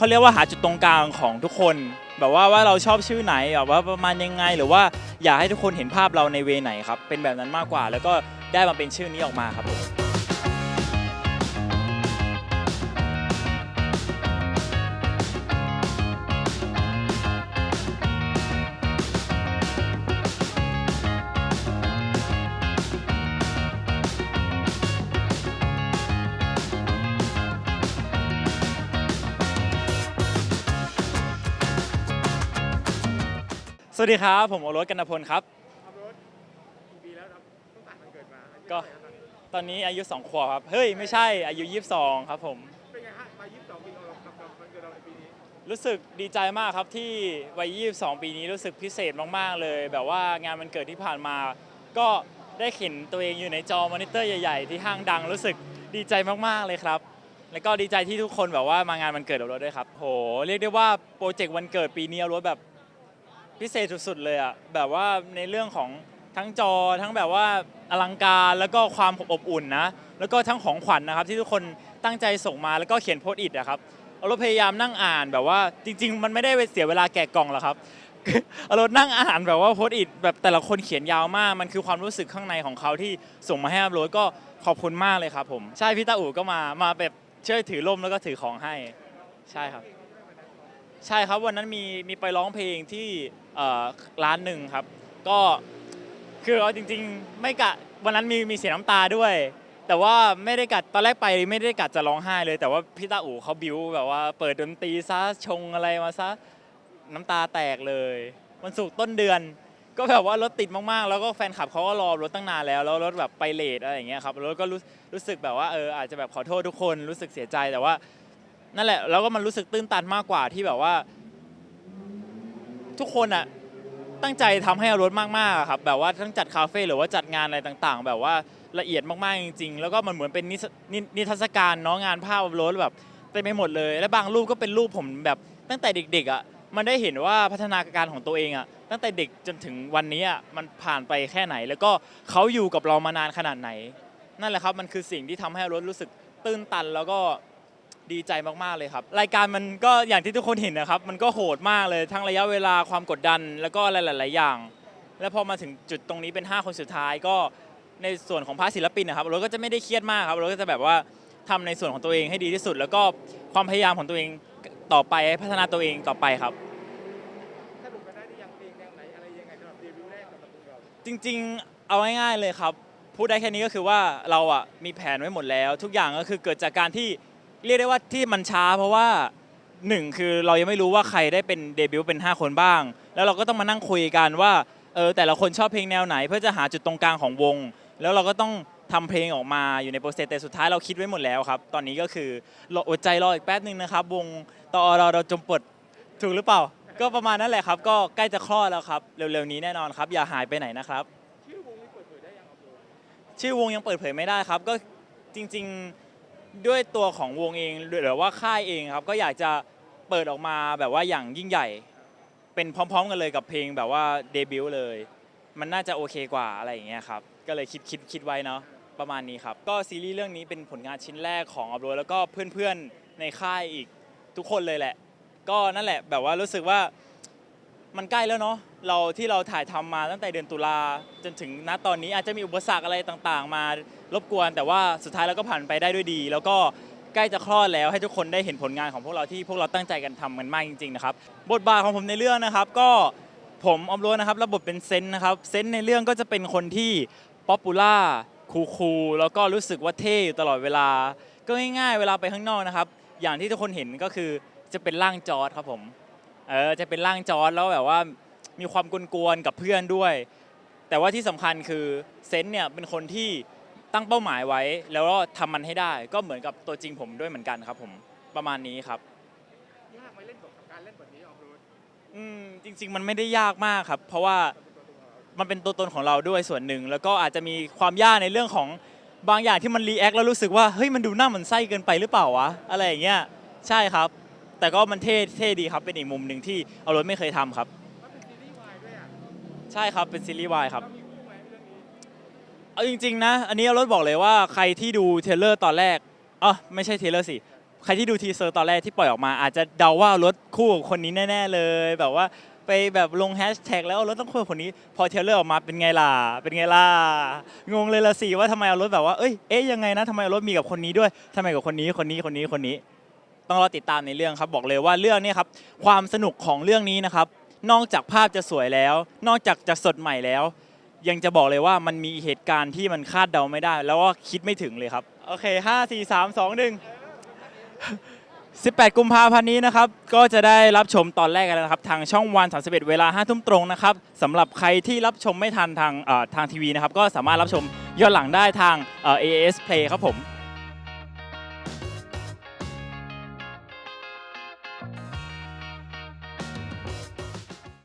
เขาเรียกว่าหาจุดตรงกลางของทุกคน แบบว่าว่าเราชอบชื่อไหนแบบว่าประมาณยังไง หรือว่าอยากให้ทุกคนเห็นภาพเราในเวไหนครับเป็นแบบนั้นมากกว่า แล้วก็ได้มาเป็นชื่อนี้ออกมาครับผม สวัสดีครับ ผมโอรสกันพลครับ ขับรถกี่ปีแล้วครับตั้งแต่มันเกิดมาอายุก็ เท่าไหร่ครับตอนนี้อายุ 2 ขวบครับ เฮ้ย ไม่ใช่อายุ 22 ครับผม เป็นไงฮะมา22ปีของเรากับกับมันเกิดเราในปีนี้รู้สึกดีใจมากครับที่วัย 22 ปีนี้รู้สึกพิเศษมากๆ เลย แบบว่างานมันเกิดที่ผ่านมา ก็ได้เห็นตัวเองอยู่ในจอมอนิเตอร์ใหญ่ๆ ที่ห้างดังรู้สึกดีใจมากๆเลยครับ แล้วก็ดีใจที่ทุกคนแบบว่ามางานมันเกิดของรถด้วยครับโหเรียกได้ว่าโปรเจกต์วันเกิดปีนี้รถแบบ พิเศษสุดๆเลยอะแบบว่าในเรื่องของทั้งจอทั้งแบบว่าอลังการแล้วก็ความอบอุ่นนะแล้วก็ทั้งของขวัญนะครับ ที่ทุกคนตั้งใจส่งมาแล้วก็เขียนโพสต์อิทอะครับเอารถพยายามนั่งอ่านแบบว่าจริง ๆ มันไม่ได้เสียเวลาแกะกล่องหรอกครับเอารถนั่งอ่านแบบว่าโพสต์อิทแบบแต่ละคนเขียนยาวมากมันคือความรู้สึกข้างในของเขาที่ส่งมาให้อัพโหลดก็ขอบคุณมากเลยครับผม ใช่พี่ตาอู่ก็มามาแบบช่วยถือร่มแล้วก็ถือของให้ ใช่ครับ ใช่ครับวันนั้นมีมีไปร้องเพลงที่ เอ่อร้านหนึ่งครับ ก็คือเอาจริง ๆ ไม่กะวันนั้นมีมีเสียน้ำตาด้วย แต่ว่าไม่ได้กัดตอนแรกไปไม่ได้กัดจะร้องไห้เลย แต่ว่าพี่ตาอู่เขาบิวแบบว่าเปิดดนตรีซะชงอะไรมาซะน้ำตาแตกเลยวันศุกร์ต้นเดือน ก็แบบว่ารถติดมากๆ แล้วก็แฟนคลับเขาก็รอรถตั้งนานแล้ว แล้วรถแบบไปเลทอะไรอย่างเงี้ยครับ รถก็รู้รู้สึกแบบว่าเอออาจจะแบบขอโทษทุกคนรู้สึกเสียใจแต่ว่า นั่นแหละ แล้วก็มันรู้สึกตื้นตันมากกว่าที่แบบว่า ทุกคนอะตั้งใจทำให้รถมากๆครับแบบว่าทั้งจัดคาเฟ่หรือว่าจัดงานอะไรต่างๆ แบบว่าละเอียดมากๆจริง ๆ แล้วก็มันเหมือนเป็นนิทรรศการเนาะงานภาพรถแบบเต็มไปหมดเลย และบางรูปก็เป็นรูปผมแบบตั้งแต่เด็กๆอะมันได้เห็นว่าพัฒนาการของตัวเองอะตั้งแต่เด็กจนถึงวันนี้อะมันผ่านไปแค่ไหน แล้วก็เขาอยู่กับเรามานานขนาดไหน นั่นแหละครับมันคือสิ่งที่ทำให้รถรู้สึกตื้นตันแล้วก็ ดีใจมาก ๆ เลยครับ รายการมันก็อย่างที่ทุกคนเห็นนะครับ มันก็โหดมากเลยทั้งระยะเวลาความกดดันแล้วก็อะไรหลาย ๆ อย่าง แล้วพอมาถึงจุดตรงนี้เป็น 5 คนสุดท้ายก็ในส่วนของพาร์ทศิลปินนะครับเราก็จะไม่ได้เครียดมากครับเราก็จะแบบว่าทำในส่วนของตัวเองให้ดีที่สุด แล้วก็ความพยายามของตัวเองต่อไปพัฒนาตัวเองต่อไปครับถ้าดูกันได้ที่ยังเพลงแนวไหนอะไรยังไงสำหรับเดบิวต์แรกสำหรับพวกเราจริง ๆ เอาง่าย ๆ เลยครับพูดได้แค่นี้ก็คือว่าเราอะมีแผนไว้หมดแล้ว ทุกอย่างก็คือเกิดจากการที่ เรียกได้ว่าที่มันช้าเพราะว่าหนึ่งคือเรายังไม่รู้ว่าใครได้เป็นเดบิวต์เป็น 5 คนบ้าง แล้วเราก็ต้องมานั่งคุยกันว่าเออแต่ละคนชอบเพลงแนวไหน เพื่อจะหาจุดตรงกลางของวง แล้วเราก็ต้องทำเพลงออกมาอยู่ในโปรเซสแต่สุดท้ายเราคิดไว้หมดแล้วครับ ตอนนี้ก็คือรออดใจรออีกแป๊บนึงนะครับ วงตอเราเราจมปลดถูกหรือเปล่า ก็ประมาณนั้นแหละครับ ก็ใกล้จะคลอดแล้วครับ เร็วๆนี้แน่นอนครับ อย่าหายไปไหนนะครับ ชื่อวงนี้เปิดเผยได้ยังครับผมชื่อวงยังเปิดเผยไม่ได้ครับ ก็จริง ๆ ด้วยตัวของวงเองหรือว่าค่ายเองครับก็อยากจะเปิดออกมาแบบว่าอย่างยิ่งใหญ่ เป็นพร้อม ๆ กันเลยกับเพลงแบบว่าเดบิวต์เลย มันน่าจะโอเคกว่าอะไรอย่างเงี้ยครับก็เลยคิดคิดคิดไว้เนาะประมาณนี้ครับ ก็ซีรีส์เรื่องนี้เป็นผลงานชิ้นแรกของอัพโรแล้วก็เพื่อนๆในค่ายอีกทุกคนเลยแหละ ก็นั่นแหละแบบว่ารู้สึกว่า มันใกล้แล้วเนาะเราที่เราถ่ายทำมาตั้งแต่เดือนตุลาจนถึงณตอนนี้อาจจะมีอุปสรรคอะไรต่างๆ มารบกวน แต่ว่าสุดท้ายเราก็ผ่านไปได้ด้วยดี แล้วก็ใกล้จะคลอดแล้วให้ทุกคนได้เห็นผลงานของพวกเราที่พวกเราตั้งใจกันทำกันมากจริงๆนะครับบทบาทของผมในเรื่องนะครับ ก็ผมออมโรสนะครับระบบเป็นเซนต์นะครับเซนต์ในเรื่องก็จะเป็นคนที่ป๊อปปูล่าคูคูลๆแล้วก็รู้สึกว่าเท่อยู่ตลอดเวลา ก็ง่ายๆ เวลาไปข้างนอกนะครับ อย่างที่ทุกคนเห็นก็คือจะเป็นร่างจอร์ดครับผม เออจะเป็นร่างจอร์ดแล้วแบบว่ามีความกวนๆกับเพื่อนด้วย แต่ว่าที่สำคัญคือเซนต์เนี่ยเป็นคนที่ตั้งเป้าหมายไว้ แล้วก็ทำมันให้ได้ ก็เหมือนกับตัวจริงผมด้วยเหมือนกันครับผมประมาณนี้ครับ ยากไหมเล่นบทกับการเล่นบทนี้ออกรูดอืมจริงๆ มันไม่ได้ยากมากครับ เพราะว่าตัวตัวเรามันเป็นตัวตนของเราด้วยส่วนหนึ่ง แล้วก็อาจจะมีความยากในเรื่องของบางอย่างที่มันรีแอคแล้วรู้สึกว่าเฮ้ยมันดูหน้าเหมันไส้เกินไปหรือเปล่าวะอะไรอย่างเงี้ยใช่ครับ แต่ก็มันเท่เท่ดีครับเป็นอีกมุมหนึ่งที่เอารถไม่เคยทำครับมันเป็นซีรีส์วายด้วยอะใช่ครับเป็นซีรีส์วายครับเรามีคู่ไหมเรื่องนี้เอาจริงๆนะ อันนี้เอารถบอกเลยว่าใครที่ดูเทรลเลอร์ตอนแรกอ๋อไม่ใช่เทรลเลอร์สิ ใครที่ดูทีเซอร์ตอนแรกที่ปล่อยออกมา อาจจะเดาว่าเอารถคู่กับคนนี้แน่ๆเลย แบบว่าไปแบบลงแฮชแท็กแล้วเอารถต้องคู่กับคนนี้ พอเทรลเลอร์ออกมาเป็นไงล่ะ เป็นไงล่ะ งงเลยละสิว่าทำไมเอารถแบบว่า เอ้ย เอ๊ยยังไงนะทำไมเอารถมีกับคนนี้ด้วยทำไมกับคนนี้ คนนี้ คนนี้ คนนี้ ต้องรอติดตามในเรื่องครับบอกเลยว่าเรื่องนี้ครับความสนุกของเรื่องนี้นะครับ นอกจากภาพจะสวยแล้ว นอกจากจะสดใหม่แล้ว ยังจะบอกเลยว่ามันมีเหตุการณ์ที่มันคาดเดาไม่ได้ แล้วก็คิดไม่ถึงเลยครับโอเค5 4 3 2 1 18 กุมภาพันธ์นี้นะครับ ก็จะได้รับชมตอนแรกกันแล้วนะครับ ทางช่องวัน 31 เวลา 5 ทุ่มตรงนะครับสำหรับใครที่รับชมไม่ทันทางเอ่อทางทีวีนะครับ ก็สามารถรับชมย้อนหลังได้ทางเอ่อ AS Play ครับผม